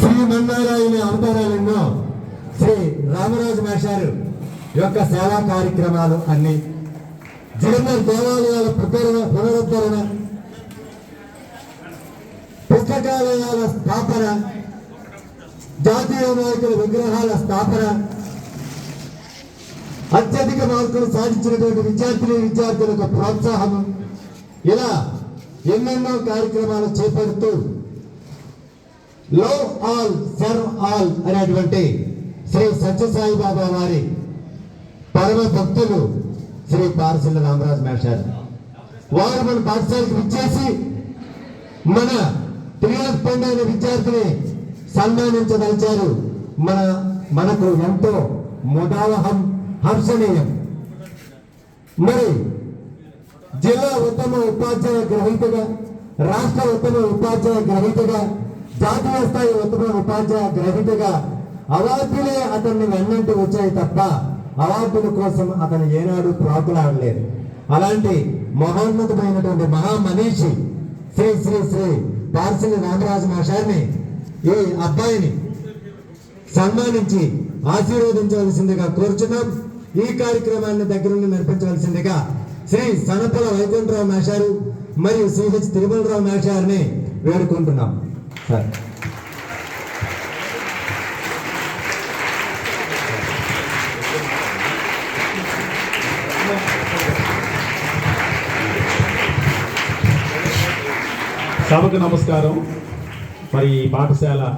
శ్రీ మందారాయణ అంతరాయంలో శ్రీ రామరాజు మాస్టారు యొక్క సేవా కార్యక్రమాలు అన్ని. జగన్నాథ్ దేవాలయాల పునరుద్ధరణ పునరుద్ధరణ పుస్తకాలయాల స్థాపన జాతీయ నాయకుల విగ్రహాల స్థాపన అత్యధిక మార్కులు సాధించినటువంటి విద్యార్థులు విద్యార్థులకు ప్రోత్సాహం ఇలా ఎన్నెన్నో కార్యక్రమాలు చేపడుతూ లవ్ ఆల్ సర్వ్ ఆల్ అనేటువంటి శ్రీ సత్యసాయి బాబా వారి పరమ భక్తులు శ్రీ పారసిల్ల రామరాజు మేషారు వారు మన పాఠశాలకు విచ్చేసి మన త్రియాజ్ అనే విద్యార్థిని సన్మానించదలిచారు. మన మనకు ఎంతో ముదావహం హర్షణీయం. మరి జిల్లా ఉత్తమ ఉపాధ్యాయ గ్రహీతగా రాష్ట్ర ఉత్తమ ఉపాధ్యాయ గ్రహీతగా జాతీయ స్థాయి ఉత్తమ ఉపాధ్యాయ గ్రహీతగా అవార్డులే అతన్ని వెన్నంటి వచ్చాయి తప్ప అవార్డుల కోసం అతను ఏనాడు ప్రాకులాడలేదు. అలాంటి మహోన్నతమైనటువంటి మహామనీషి శ్రీ శ్రీ శ్రీ పార్సిలి రామరాజు మహాశారిని ఈ అబ్బాయిని సన్మానించి ఆశీర్వదించవలసిందిగా కోరుచున్నాం. ఈ కార్యక్రమాన్ని దగ్గరుండి నడిపించవలసిందిగా శ్రీ సనపల వైకుంఠరావు మేషారు మరియు సిహెచ్ తిరుమలరావు మేషారిని వేడుకుంటున్నాం. సార్. సభకు నమస్కారం. మరి ఈ పాఠశాల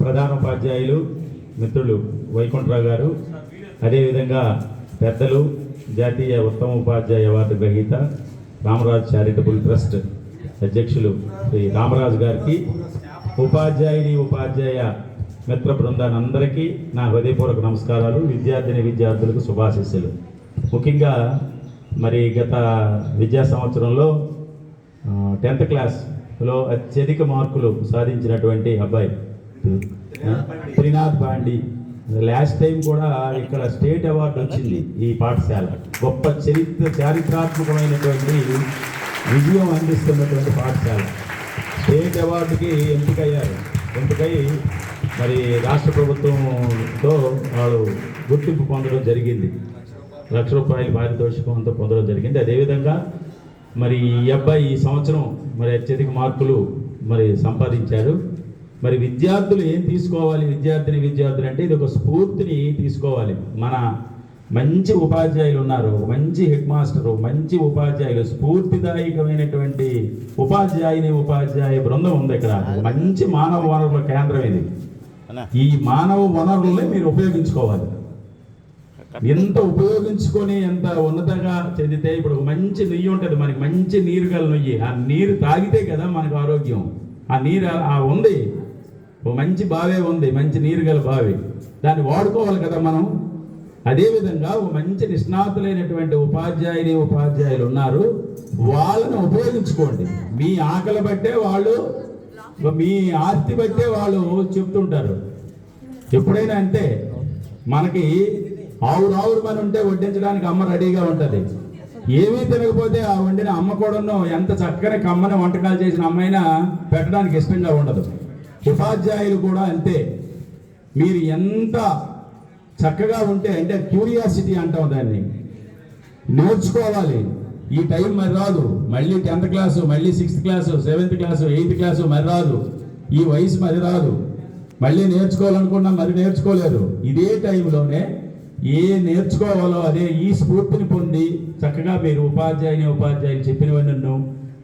ప్రధానోపాధ్యాయులు మిత్రులు వైకుంఠరావు గారు. అదేవిధంగా పెద్దలు జాతీయ ఉత్తమ ఉపాధ్యాయ అవార్డు గ్రహీత రామరాజు చారిటబుల్ ట్రస్ట్ అధ్యక్షులు శ్రీ రామరాజు గారికి ఉపాధ్యాయుని ఉపాధ్యాయ మిత్ర బృందాన్ని అందరికీ నా హృదయపూర్వక నమస్కారాలు. విద్యార్థిని విద్యార్థులకు శుభాశీస్సులు. ముఖ్యంగా మరి గత విద్యా సంవత్సరంలో టెన్త్ క్లాస్లో అత్యధిక మార్కులు సాధించినటువంటి అబ్బాయి. ఆ, త్రినాథ్ పాండి. లాస్ట్ టైం కూడా ఇక్కడ స్టేట్ అవార్డు వచ్చింది ఈ పాఠశాల. గొప్ప చరిత్ర చారిత్రాత్మకమైనటువంటి విజయం అందిస్తున్నటువంటి పాఠశాల. స్టేట్ అవార్డుకి ఎంపికయ్యారు. ఎంపికై మరి రాష్ట్ర ప్రభుత్వంతో వాళ్ళు గుర్తింపు పొందడం జరిగింది. లక్ష రూపాయల పారితోషికంతో పొందడం జరిగింది. అదేవిధంగా మరి ఈ అబ్బాయి ఈ సంవత్సరం మరి అత్యధిక మార్కులు మరి సంపాదించారు మరి విద్యార్థులు ఏం తీసుకోవాలి? విద్యార్థిని విద్యార్థులు అంటే ఇది ఒక స్ఫూర్తిని తీసుకోవాలి. మన మంచి ఉపాధ్యాయులు ఉన్నారు మంచి హెడ్ మాస్టర్ మంచి ఉపాధ్యాయులు స్ఫూర్తిదాయకమైనటువంటి ఉపాధ్యాయుని ఉపాధ్యాయ బృందం ఉంది ఇక్కడ. మంచి మానవ వనరుల కేంద్రం ఇది. ఈ మానవ వనరుల్ని మీరు ఉపయోగించుకోవాలి. ఎంత ఉపయోగించుకొని ఎంత ఉన్నతంగా చెందితే ఇప్పుడు మంచి నెయ్యి ఉంటుంది మనకి మంచి నీరు గల నెయ్యి. ఆ నీరు తాగితే కదా మనకు ఆరోగ్యం. ఆ నీరు ఆ ఉంది. ఒక మంచి బావే ఉంది మంచి నీరు గల బావి. దాన్ని వాడుకోవాలి కదా మనం? అదేవిధంగా ఒక మంచి నిష్ణాతులైనటువంటి ఉపాధ్యాయుని ఉపాధ్యాయులు ఉన్నారు. వాళ్ళని ఉపయోగించుకోండి. మీ ఆకలి బట్టే వాళ్ళు మీ ఆస్తి బట్టే వాళ్ళు చెప్తుంటారు. ఎప్పుడైనా అంటే మనకి ఆవురు ఆవురు పని ఉంటే వడ్డించడానికి అమ్మ రెడీగా ఉంటుంది. ఏమీ తినకపోతే ఆ వండిన అమ్మ కూడాను ఎంత చక్కని కమ్మని వంటకాలు చేసిన అమ్మైనా పెట్టడానికి ఇష్టంగా ఉండదు. ఉపాధ్యాయులు కూడా అంతే. మీరు ఎంత చక్కగా ఉంటే అంటే క్యూరియాసిటీ అంటాం దాన్ని. నేర్చుకోవాలి. ఈ టైం మరి రాదు. మళ్ళీ టెన్త్ క్లాసు మళ్ళీ sixth class seventh class eighth class మరి రాదు. ఈ వయసు మరి రాదు. మళ్ళీ నేర్చుకోవాలనుకున్నా మరి నేర్చుకోలేరు. ఇదే టైంలోనే ఏ నేర్చుకోవాలో అదే ఈ స్ఫూర్తిని పొంది చక్కగా మీరు ఉపాధ్యాయుని ఉపాధ్యాయులు చెప్పినవన్నీ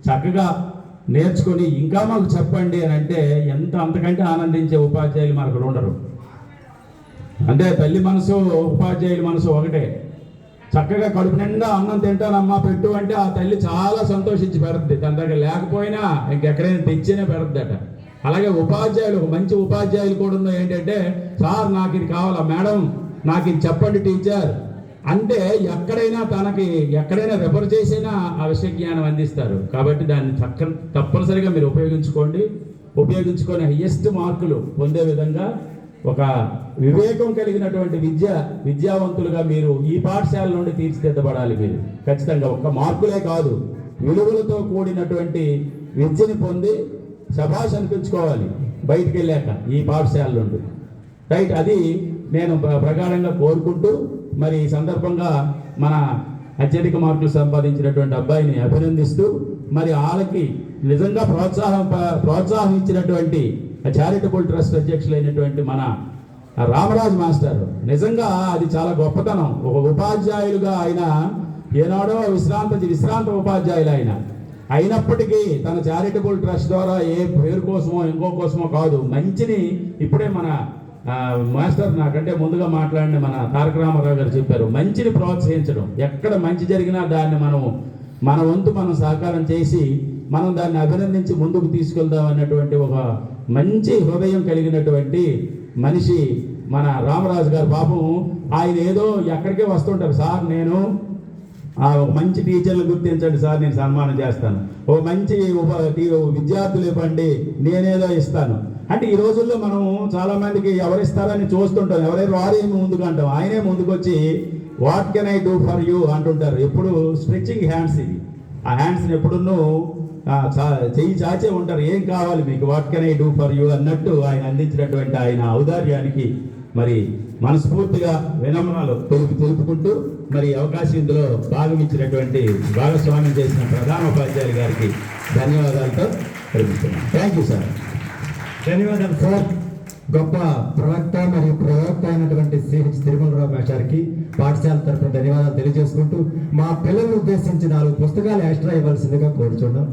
చక్కగా నేర్చుకొని ఇంకా మాకు చెప్పండి అని అంటే ఎంత అంతకంటే ఆనందించే ఉపాధ్యాయులు మనకు ఉండరు. అంటే తల్లి మనసు ఉపాధ్యాయుల మనసు ఒకటే. చక్కగా కడుపు నిండా అన్నం తింటానమ్మా పెట్టు అంటే ఆ తల్లి చాలా సంతోషించి పెడుతుంది తన దగ్గర లేకపోయినా ఇంకెక్కడైనా తెచ్చినే పెడుతుందట అలాగే ఉపాధ్యాయులు ఒక మంచి ఉపాధ్యాయులు కూడా ఉన్న ఏంటంటే సార్ నాకు ఇది కావాలా మేడం? నాకు ఇది చెప్పండి టీచర్. అంటే ఎక్కడైనా తనకి ఎక్కడైనా రెఫర్ చేసినా ఆ విషయ జ్ఞానం అందిస్తారు. కాబట్టి దాన్ని తక్క తప్పనిసరిగా మీరు ఉపయోగించుకోండి. ఉపయోగించుకొని హయ్యెస్ట్ మార్కులు పొందే విధంగా ఒక వివేకం కలిగినటువంటి విద్య విద్యావంతులుగా మీరు ఈ పాఠశాల నుండి తీర్చిదిద్దబడాలి మీరు. ఖచ్చితంగా ఒక్క మార్కులే కాదు. విలువలతో కూడినటువంటి విద్యని పొంది శభాష్ అనిపించుకోవాలి బయటికి వెళ్ళాక ఈ పాఠశాల నుండి. రైట్ అది నేను ప్రగాఢంగా కోరుకుంటూ మరి ఈ సందర్భంగా మన అత్యధిక మార్కులు సంపాదించినటువంటి అబ్బాయిని అభినందిస్తూ మరి వాళ్ళకి నిజంగా ప్రోత్సాహం ప్రోత్సాహం ఇచ్చినటువంటి చారిటబుల్ ట్రస్ట్ అధ్యక్షులైనటువంటి మన రామరాజు మాస్టర్. నిజంగా అది చాలా గొప్పతనం. ఒక ఉపాధ్యాయులుగా ఆయన ఏనాడో విశ్రాంత విశ్రాంత ఉపాధ్యాయులు ఆయన అయినప్పటికీ తన చారిటబుల్ ట్రస్ట్ ద్వారా ఏ పేరు కోసమో ఇంకో కోసమో కాదు మంచిని ఇప్పుడే మన మాస్టర్ నాకంటే ముందుగా మాట్లాడిన మన తారక రామారావు గారు చెప్పారు మంచిని ప్రోత్సహించడం. ఎక్కడ మంచి జరిగినా దాన్ని మనం మన వంతు మనం సహకారం చేసి మనం దాన్ని అభినందించి ముందుకు తీసుకెళ్దాం అన్నటువంటి ఒక మంచి హృదయం కలిగినటువంటి మనిషి మన రామరాజు గారు. పాపం ఆయన ఏదో ఎక్కడికే వస్తుంటారు. సార్ నేను ఆ ఒక మంచి టీచర్లు గుర్తించండి సార్ నేను సన్మానం చేస్తాను. ఓ మంచి ఉప విద్యార్థులు ఇవ్వండి నేనేదో ఇస్తాను. అంటే ఈ రోజుల్లో మనం చాలా మందికి ఎవరిస్తారని చూస్తుంటాం. ఎవరైనా వారే ముందుకు అంటాం? ఆయనే ముందుకొచ్చి what can I do for you అంటుంటారు. ఎప్పుడు స్ట్రెచ్చింగ్ హ్యాండ్స్ ఇది ఆ హ్యాండ్స్ని ఎప్పుడున్నూ చా- చెయ్యి చాచే ఉంటారు. ఏం కావాలి మీకు? What can I do for you అన్నట్టు ఆయన అందించినటువంటి ఆయన ఔదార్యానికి మరి మనస్ఫూర్తిగా వినమ్రాలు తెలుపు తెలుపుకుంటూ మరి అవకాశం ఇందులో భాగం ఇచ్చినటువంటి భాగస్వామ్యం చేసిన ప్రధాన ఉపాధ్యాయులు గారికి ధన్యవాదాలతో తెలుపుతున్నాను థ్యాంక్ యూ సార్ ధన్యవాదాలు సార్. గొప్ప ప్రవక్త మరియు ప్రవక్త అయినటువంటి సిహెచ్ తిరుమలరావు మేషారికి పాఠశాల తరఫున ధన్యవాదాలు తెలియజేసుకుంటూ మా పిల్లలను ఉద్దేశించి నాలుగు పుస్తకాలు ఎక్స్ట్రా ఇవ్వాల్సిందిగా కోరుచున్నాం.